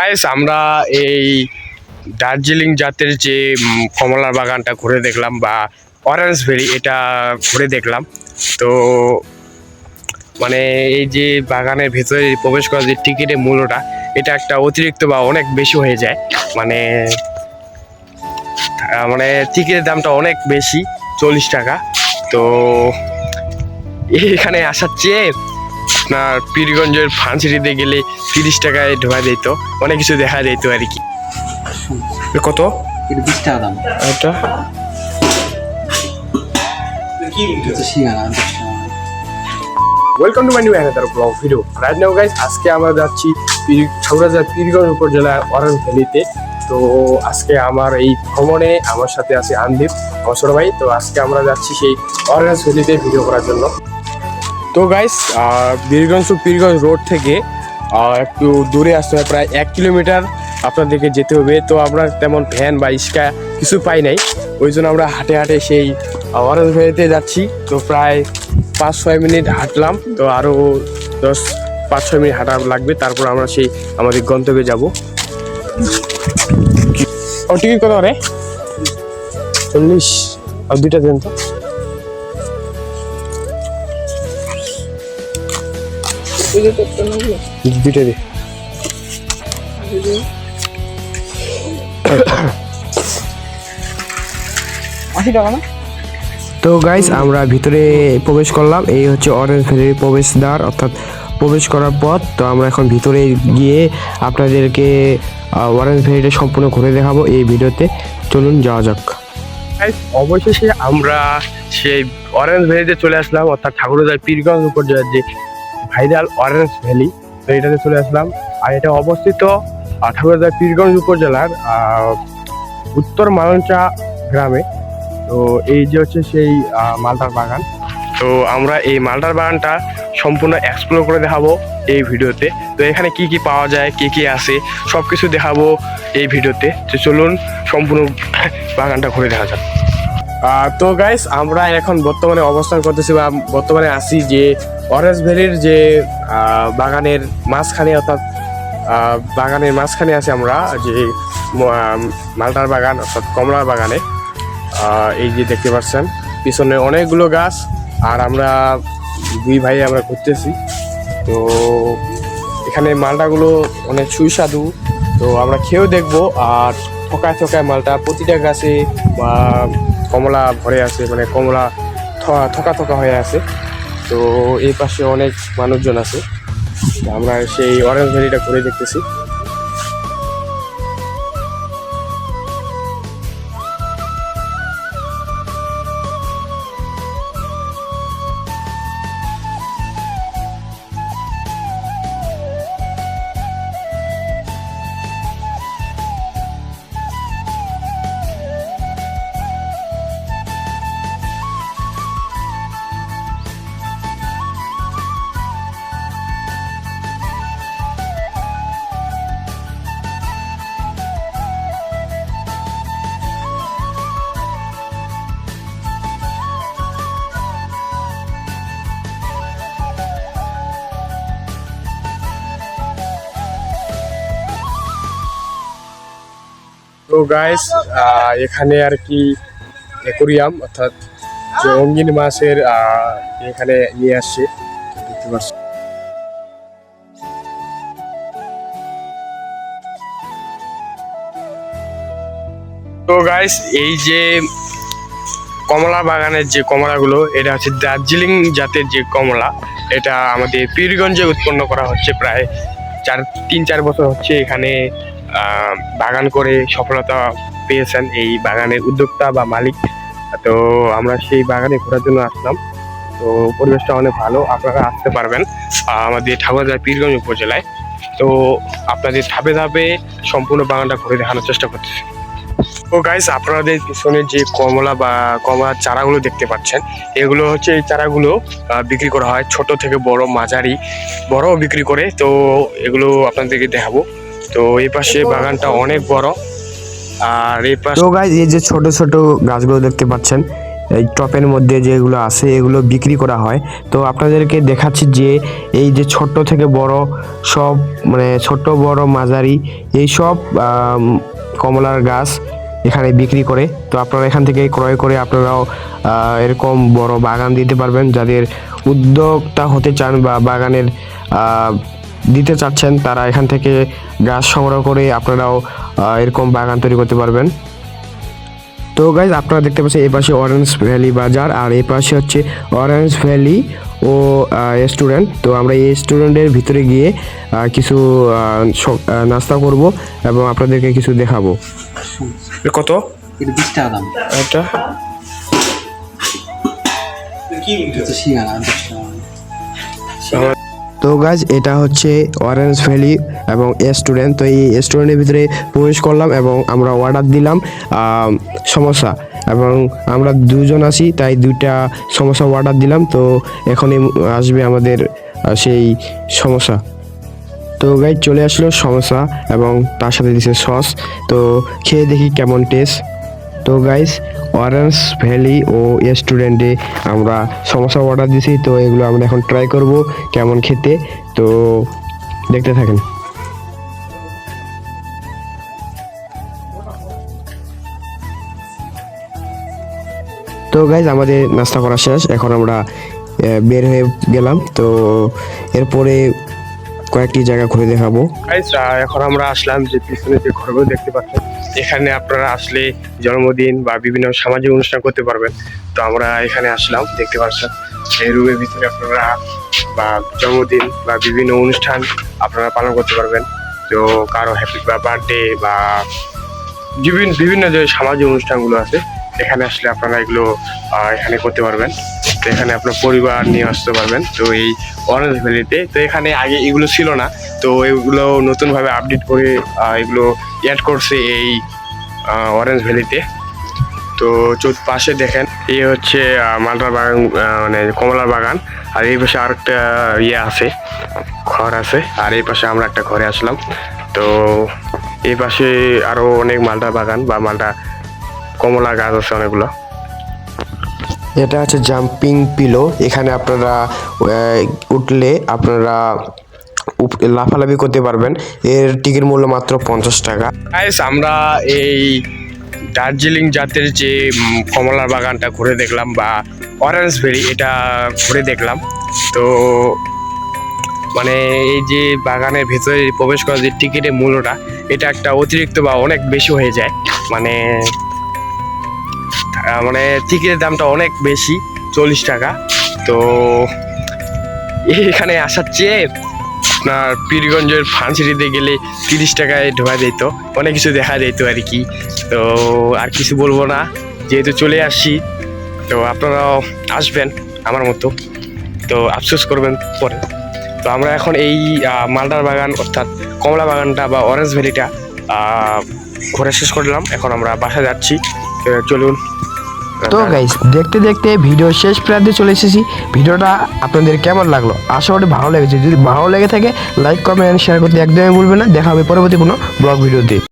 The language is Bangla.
গাইস আমরা এই দার্জিলিং জাতের যে কমলার বাগানটা ঘুরে দেখলাম বা অরেঞ্জ ভেরি এটা ঘুরে দেখলাম। তো মানে এই যে বাগানের ভেতরে প্রবেশ করার যে টিকিটের মূল্যটা, এটা একটা অতিরিক্ত বা অনেক বেশি হয়ে যায়। মানে মানে টিকিটের দামটা অনেক বেশি, চল্লিশ টাকা। তো এখানে আসার চেয়ে আপনার পীরগঞ্জের ফানসিটিতে গেলে তিরিশ টাকায় ঢোকা যেত অনেক কিছু দেখা যেত আর কি। কত? বিশ টাকা দাম। এটা welcome to my new another blog video right now guys আজকে আমরা যাচ্ছি ঠাকুরাজার পীরগঞ্জ উপজেলার অরেঞ্জ ভ্যালিতে। তো আজকে আমার এই ভ্রমণে আমার সাথে আছে আনদীপ আমার ছোট ভাই। তো আজকে আমরা যাচ্ছি সেই অরেঞ্জ ভ্যালিতে ভিডিও করার জন্য। তো guys Birganj to Pirganj road থেকে একটু দূরে আসতে হবে, প্রায় এক কিলোমিটার আপনাদেরকে যেতে হবে। তো আমরা তেমন ভ্যান বা ইস্কা কিছু পাই নাই। ওই জন্য আমরা হাঁটে হাঁটে সেই অরেঞ্জ ভ্যালিতে যাচ্ছি। তো প্রায় পাঁচ, ছয় মিনিট হাঁটলাম। তো আরও দশ, পাঁচ, ছয় মিনিট হাঁটা লাগবে। তারপর আমরা সেই আমাদের গন্তব্যে যাব। ও টিকিট কত রে? চল্লিশ। আর দুইটা দেন তো। দুইটা দে। আশি টাকা না? তো গাইস আমরা ভিতরে প্রবেশ করলাম। এই হচ্ছে অরেঞ্জ ভ্যালির প্রবেশদ্বার অর্থাৎ প্রবেশ করার পথ। তো আমরা এখন ভিতরে গিয়ে আপনাদেরকে অরেঞ্জ ভ্যালিটা সম্পূর্ণ ঘুরে দেখাবো এই ভিডিওতে। চলুন যাওয়া যাক। অবশেষে আমরা সেই অরেঞ্জ ভ্যালিতে চলে আসলাম অর্থাৎ ঠাকুরদার পীরগঞ্জ উপর যে ভাইরাল অরেঞ্জ ভ্যালি। তো এটাতে চলে আসলাম। আর এটা অবস্থিত ঠাকুরদার পীরগঞ্জ উপজেলার উত্তর মালঞ্চা গ্রামে। তো এই যে হচ্ছে সেই মালটার বাগান। তো আমরা এই মালটার বাগানটা সম্পূর্ণ এক্সপ্লোর করে দেখাবো এই ভিডিওতে। তো এখানে কি কি পাওয়া যায় কি কি আছে সব কিছু দেখাবো এই ভিডিওতে। তো চলুন সম্পূর্ণ বাগানটা ঘুরে দেখা আহ, তো গাইস আমরা এখন বর্তমানে অবস্থান করতেছি বা বর্তমানে আছি যে অরেঞ্জ ভ্যালির যে বাগানের মাঝখানে, অর্থাৎ বাগানের মাঝখানে আছি আমরা, যে মালটার বাগান, অর্থাৎ কমলার বাগানে। এই যে দেখতে পাচ্ছেন, পিছনে অনেকগুলো গাছ, আর আমরা দুই ভাই আমরা ঘুরতেছি। তো এখানে মালটাগুলো অনেক সুস্বাদু। তো আমরা খেয়েও দেখব, আর থকায় থকায় মালটা প্রতিটা গাছে বা কমলা ভরে আছে মানে কমলা থকা থকা হয়ে আছে। তো এই পাশে অনেক মানুষজন আছে। আমরা সেই অরেঞ্জ ভ্যালিটা ঘুরে দেখতেছি। তো গাইস এখানে আর কি অ্যাকোরিয়াম অর্থাৎ যে রঙিন মাছের এখানে নিয়ে আসছে। দেখতে পাচ্ছি তো গাইস এই যে কমলা বাগানের যে কমলাগুলো, এটা হচ্ছে দার্জিলিং জাতের যে কমলা, এটা আমাদের পীরগঞ্জে উৎপন্ন করা হচ্ছে প্রায় চার, তিন, চার বছর হচ্ছে এখানে বাগান করে সফলতা পেয়েছেন এই বাগানের উদ্যোক্তা বা মালিক। তো আমরা সেই বাগানে ঘোরার জন্য আসলাম। তো পরিবেশটা অনেক ভালো, আপনারা আসতে পারবেন আমাদের ঠাকুরগাঁও পীরগঞ্জ উপজেলায়। তো আপনাদের ধাপে ধাপে সম্পূর্ণ বাগানটা ঘুরে দেখানোর চেষ্টা করতেছি ও গাইস আপনাদের পিছনে যে কমলা বা কমলার চারাগুলো দেখতে পাচ্ছেন, এগুলো হচ্ছে এই চারাগুলো বিক্রি করা হয় ছোট থেকে বড় মাঝারি, বড়ও বিক্রি করে। তো এগুলো আপনাদেরকে দেখাবো। তো এই পাশে বাগানটা অনেক বড়। আর এই পাশে তো গাইজ এই যে ছোট ছোট গাছগুলো দেখতে পাচ্ছেন, এই টপের মধ্যে যেগুলো আছে, এগুলো বিক্রি করা হয়। তো আপনাদেরকে দেখাচ্ছি যে এই যে ছোট্ট থেকে বড় সব মানে ছোট্ট বড় মাঝারি, এই সব কমলার গাছ এখানে বিক্রি করে। তো আপনারা এখান থেকে ক্রয় করে আপনারাও এরকম বড় বাগান দিতে পারবেন। যাদের উদ্যোক্তা হতে চান বা বাগানের দিতে চাচ্ছেন তারা এখান থেকে গাছ সংগ্রহ করে আপনারাও এরকম বাগান তৈরি করতে পারবেন। তো গাইজ আপনারা দেখতে পাচ্ছেন এই পাশে অরেঞ্জ ভ্যালি বাজার আর এই পাশে হচ্ছে অরেঞ্জ ভ্যালি ও স্টুডেন্ট তো আমরা এই স্টুডেন্টের ভিতরে গিয়ে কিছু নাস্তা করব এবং আপনাদেরকে কিছু দেখাবো। কত? এটা তো গাছ এটা হচ্ছে অরেঞ্জ ভ্যালি এবং স্টুডেন্ট তো এই স্টুডেন্টের ভিতরে প্রবেশ করলাম এবং আমরা অর্ডার দিলাম আম, সমোসা এবং আমরা দুজন আছি তাই দুইটা সমোসা অর্ডার দিলাম। তো এখনই আসবে আমাদের সেই সমোসা তো গাইজ চলে আসলো সমোসা এবং তার সাথে দিছে সস তো খেয়ে দেখি কেমন টেস্ট তো গাইস অরেঞ্জ ভ্যালি ও স্টুডেন্টে আমরা সমোসা অর্ডার দিছি, তো এগুলো আমরা এখন ট্রাই করব কেমন খেতে। তো দেখতে থাকেন। তো গাইজ আমাদের নাস্তা করা শেষ, এখন আমরা বের হয়ে গেলাম। তো এরপরে কয়েকটি জায়গা ঘুরে দেখাবো। এখন আমরা আসলাম যে পিছনে যে ঘরগুলো দেখতে পাচ্ছেন, এখানে আপনারা আসলে জন্মদিন বা বিভিন্ন সামাজিক অনুষ্ঠান করতে পারবেন। তো আমরা এখানে আসলাম, দেখতে পাচ্ছেন এই রুমের ভিতরে আপনারা বা জন্মদিন বা বিভিন্ন অনুষ্ঠান আপনারা পালন করতে পারবেন। তো কারও হ্যাপি বা বার্থডে বা বিভিন্ন বিভিন্ন যে সামাজিক অনুষ্ঠানগুলো আছে, এখানে আসলে আপনারা এগুলো এখানে করতে পারবেন। তো এখানে আপনার পরিবার নিয়ে আসতে পারবেন। তো এই অরেঞ্জ ভ্যালিতে তো। এখানে আগে এগুলো ছিল না। তো এগুলো নতুনভাবে আপডেট করে এগুলো অ্যাড করছে এই অরেঞ্জ ভ্যালিতে তো। চোদ্দ পাশে দেখেন এই হচ্ছে মালটার বাগান মানে কমলার বাগান। আর এই পাশে আরেকটা ইয়ে আছে, ঘর আছে। আর এই পাশে আমরা একটা ঘরে আসলাম। তো এই পাশে আরও অনেক মালটা বাগান বা মালটা কমলা গাছ আছে অনেকগুলো। এটা হচ্ছে জাম্পিং পিলো এখানে আপনারা উঠলে আপনারা লাফালাফি করতে পারবেন। এর টিকিট মূল্য মাত্র পঞ্চাশ টাকা। আমরা এই দার্জিলিং জাতের যে কমলার বাগানটা ঘুরে দেখলাম বা অরেঞ্জ ভেরি এটা ঘুরে দেখলাম। তো মানে এই যে বাগানের ভেতরে প্রবেশ করার যে টিকিটের মূল্যটা, এটা একটা অতিরিক্ত বা অনেক বেশি হয়ে যায়। মানে মানে টিকিটের দামটা অনেক বেশি, চল্লিশ টাকা। তো এখানে আসার চেয়ে আপনার পীরগঞ্জের ফানসিটিতে গেলে তিরিশ টাকায় ঢোকা যেত, অনেক কিছু দেখা যেত আর কি। তো আর কিছু বলব না, যেহেতু চলে আসছি, তো আপনারাও আসবেন আমার মতো। তো আফসোস করবেন পরে। তো আমরা এখন এই মালদার বাগান, অর্থাৎ কমলা বাগানটা বা অরেঞ্জ ভ্যালিটা ঘুরে শেষ করলাম। এখন আমরা বাসা যাচ্ছি। চলুন। তো গাইস দেখতে দেখতে ভিডিও শেষ প্রান্তে চলে এসেছি। ভিডিওটা আপনাদের কেমন লাগল? আশা করি ভালো লেগেছে। যদি ভালো লেগে থাকে লাইক কমেন্ট শেয়ার করতে একদমই ভুলবেন না। দেখা হবে পরবর্তী কোনো ব্লগ ভিডিওতে